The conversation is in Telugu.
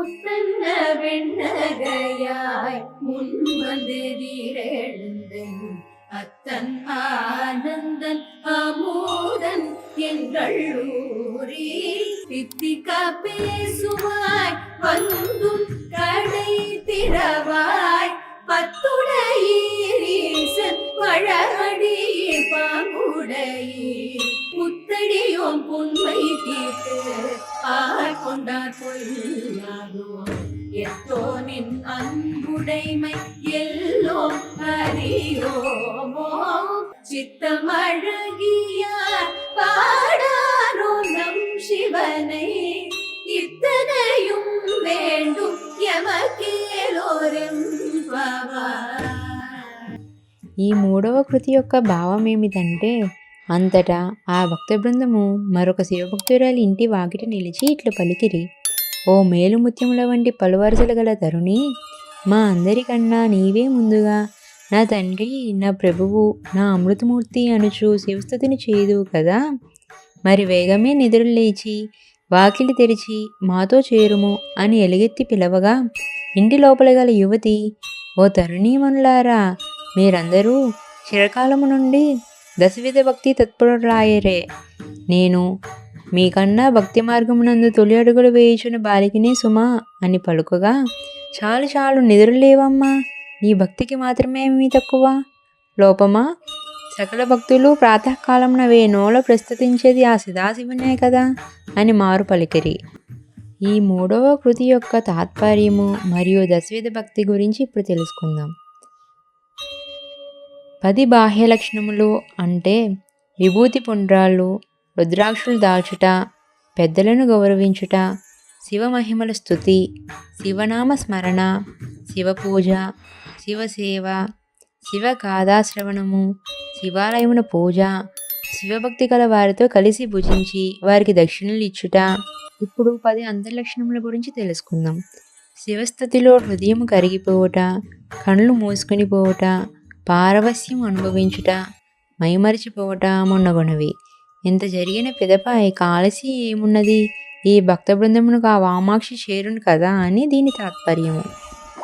முத்தன்ன வெண்ணகையாய் முன்வந்தெதிரெழுந்தன் அத்தன் ஆனந்தன் அமோதன் எங்கள் ஊரே. தித்திகா பேசுவாய் வந்தும் கடை திறவாய். பத்துடையீரீசன் பழகடி பாங்குடையே முத்தடியோம் புன்மை தீர்த்து ஆட்கொண்டார் பொல்லாதோ எத்தோனின் அன்புடைமை எல்லோம் அறியோமோ சித்தமழகியார் பாடாரோ நம் சிவனை இத்தனையும் வேண்டும் எமக்கேலோரெம் ఈ మూడవ కృతి యొక్క భావం ఏమిటంటే అంతటా ఆ భక్త బృందము మరొక శివభక్తురాలి ఇంటి వాకిట నిలిచి ఇట్లు పలికిరి. ఓ మేలుముత్యముల వంటి పలువరుసలు గల తరుణి మా అందరికన్నా నీవే ముందుగా. నా తండ్రి నా ప్రభువు నా అమృతమూర్తి అనుచు శివస్థుతిని చేయదు కదా. మరి వేగమే నిద్రలు లేచి వాకిలి తెరిచి మాతో చేరుము అని ఎలుగెత్తి పిలవగా ఇంటి లోపల గల యువతి ఓ తరుణీమనులారా మీరందరూ చిరకాలము నుండి దశవిధ భక్తి తత్పరురాయరే. నేను మీకన్నా భక్తి మార్గమునందు తొలి అడుగులు వేయించిన బాలికినే సుమా అని పలుకగా చాలు చాలు నిద్రలేవమ్మా నీ భక్తికి మాత్రమే మీ తక్కువ? లోపమా? సకల భక్తులు ప్రాతకాలంలో వే నోల ప్రస్తుతించేది ఆ సదాశివునే కదా అని మారు పలికిరి. ఈ మూడవ కృతి యొక్క తాత్పర్యము మరియు దశవిధ భక్తి గురించి ఇప్పుడు తెలుసుకుందాం. పది బాహ్య లక్షణములు అంటే విభూతి పుండ్రాళ్ళు రుద్రాక్షులు దాల్చుట పెద్దలను గౌరవించుట శివ మహిమల స్థుతి శివనామ స్మరణ శివ పూజ శివసేవ శివ కాదాశ్రవణము శివాలయమున పూజ శివభక్తి గల వారితో కలిసి భుజించి వారికి దక్షిణలు ఇచ్చుట. ఇప్పుడు పది అంతర్లక్షణముల గురించి తెలుసుకుందాం. శివస్థుతిలో హృదయం కరిగిపోవుట కళ్ళు మూసుకొని పోవుట పారవస్యం అనుభవించుట మైమరిచిపోవట మొన్నగొనవి. ఇంత జరిగిన పిదప ఈ ఆలసి ఏమున్నది? ఈ భక్త బృందమునకు ఆ వామాక్షి చేరును కదా అని దీని తాత్పర్యము.